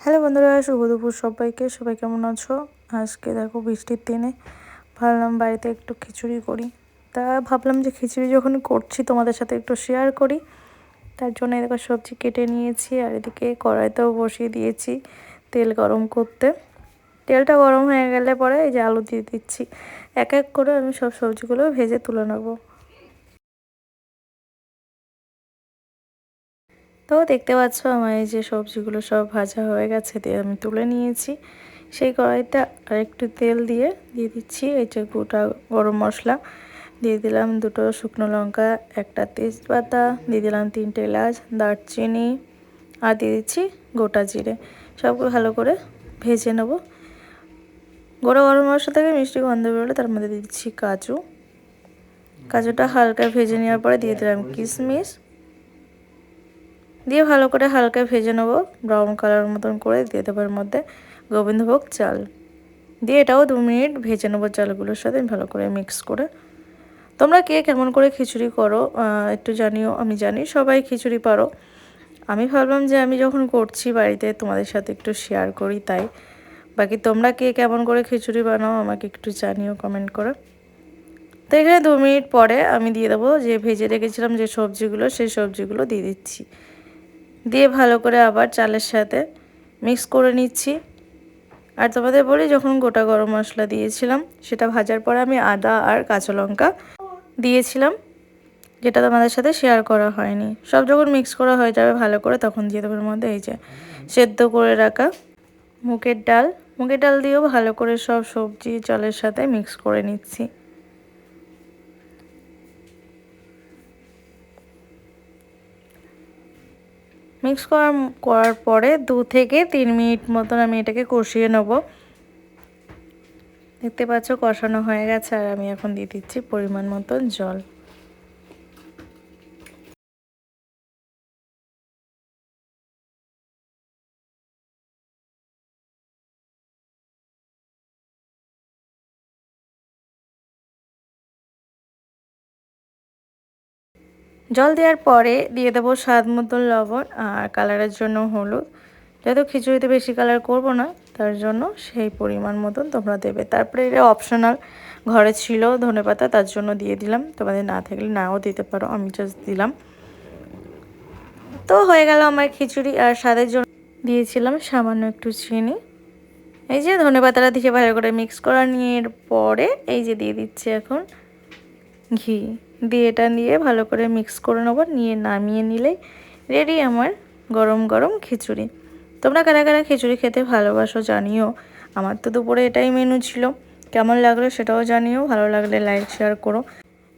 Hello বন্ধুরা, শুভ দুপুর সবাইকে। সবাই কেমন আছো? আজকে দেখো বৃষ্টির দিনে ভাবলাম বাড়িতে একটু খিচুড়ি করি। তা ভাবলাম যে খিচুড়ি যখন করছি তোমাদের সাথে একটু শেয়ার করি। তার জন্য এদিকে সবজি কেটে নিয়েছি আর এদিকে কড়াইতেও বসিয়ে দিয়েছি তেল গরম করতে। তেলটা গরম হয়ে গেলে পরে এই যে আলু দিয়ে দিচ্ছি। এক এক করে আমি সব সবজিগুলো ভেজে তুলে নেব। দেখতে পাচ্ছ আমার এই যে সবজিগুলো সব ভাজা হয়ে গেছে, দিয়ে আমি তুলে নিয়েছি। সেই কড়াইতে আর একটু তেল দিয়ে দিয়ে দিচ্ছি, এই যে গোটা গরম মশলা। দিয়ে দিলাম দুটো শুকনো লঙ্কা, একটা তেজপাতা, দিয়ে দিলাম তিনটে এলাচ, দারচিনি, আর দিয়ে দিচ্ছি গোটা জিরে। সবগুলো ভালো করে ভেজে নেব। গোটা গরম মশলা থেকে মিষ্টি গন্ধ বেরোলে তার মধ্যে দিয়ে দিচ্ছি কাজু। কাজুটা হালকা ভেজে নেওয়ার পরে দিয়ে দিলাম কিশমিশ। দিয়ে ভালো করে হালকা ভেজে নেব ব্রাউন কালার মতন করে দিয়ে দেবো এর মধ্যে গোবিন্দভোগ চাল। দিয়ে এটাও দু মিনিট ভেজে নেব চালগুলোর সাথে, ভালো করে মিক্স করে। তোমরা কে কেমন করে খিচুড়ি করো একটু জানিও, আমি জানি সবাই খিচুড়ি পারো। আমি ভাবলাম যে আমি যখন করছি বাড়িতে, তোমাদের সাথে একটু শেয়ার করি, তাই। বাকি তোমরা কে কেমন করে খিচুড়ি বানাও, আমাকে একটু জানিও কমেন্ট করে। তো এখানে দু মিনিট পরে আমি দিয়ে দেবো যে ভেজে রেখেছিলাম যে সবজিগুলো, সেই সবজিগুলো দিয়ে দিচ্ছি। দিয়ে ভালো করে আবার চালের সাথে মিক্স করে নিচ্ছি। আর তোমাদের বলি, যখন গোটা গরম মশলা দিয়েছিলাম, সেটা ভাজার পরে আমি আদা আর কাঁচা লঙ্কা দিয়েছিলাম, যেটা তোমাদের সাথে শেয়ার করা হয়নি। সব যখন মিক্স করা হয়ে যাবে ভালো করে, তখন দিয়ে দেবো মধ্যে এই যে সেদ্ধ করে রাখা মুগের ডাল। মুগের ডাল দিয়েও ভালো করে সব সবজি চালের সাথে মিক্স করে নিচ্ছি। মিক্স করা করার পরে দু থেকে তিন মিনিট মতন আমি এটাকে কষিয়ে নেব। দেখতে পাচ্ছ কষানো হয়ে গেছে আর আমি এখন দিয়ে দিচ্ছি পরিমাণ মতন জল। জল দেওয়ার পরে দিয়ে দেবো স্বাদ মতন লবণ আর কালারের জন্য হলুদ। যেহেতু খিচুড়িতে বেশি কালার করব না, তার জন্য সেই পরিমাণ মতন তোমরা দেবে। তারপরে এটা অপশনাল ঘরে ছিল ধনে পাতা, তার জন্য দিয়ে দিলাম। তোমাদের না থাকলে নাও দিতে পারো, আমি জাস্ট দিলাম। তো হয়ে গেল আমার খিচুড়ি আর স্বাদের জন্য দিয়েছিলাম সামান্য একটু চিনি। এই যে ধনে পাতাটা দিয়ে ভালো করে মিক্স করা নিয়ে পরে এই যে দিয়ে দিচ্ছি এখন ঘি। দিয়ে এটা নিয়ে ভালো করে মিক্স করে নেব। নিয়ে নামিয়ে নিলেই রেডি আমার গরম গরম খিচুড়ি। তোমরা কারা কারা খিচুড়ি খেতে ভালোবাসো জানিও। আমার তো দুপুরে এটাই মেনু ছিল। কেমন লাগল সেটাও জানিও। ভালো লাগলে লাইক শেয়ার করো।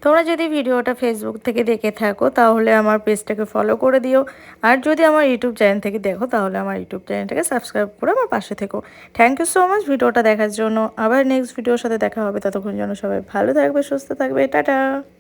তোমরা যদি ভিডিওটা ফেসবুক থেকে দেখে থাকো, তাহলে আমার পেজটাকে ফলো করে দিও। আর যদি আমার ইউটিউব চ্যানেল থেকে দেখো, তাহলে আমার ইউটিউব চ্যানেলটাকে সাবস্ক্রাইব করে আমার পাশে থেকো। থ্যাংক ইউ সো মাচ ভিডিওটা দেখার জন্য। আবার নেক্সট ভিডিওর সাথে দেখা হবে। ততক্ষণ যেন সবাই ভালো থাকবে, সুস্থ থাকবে। টাটা!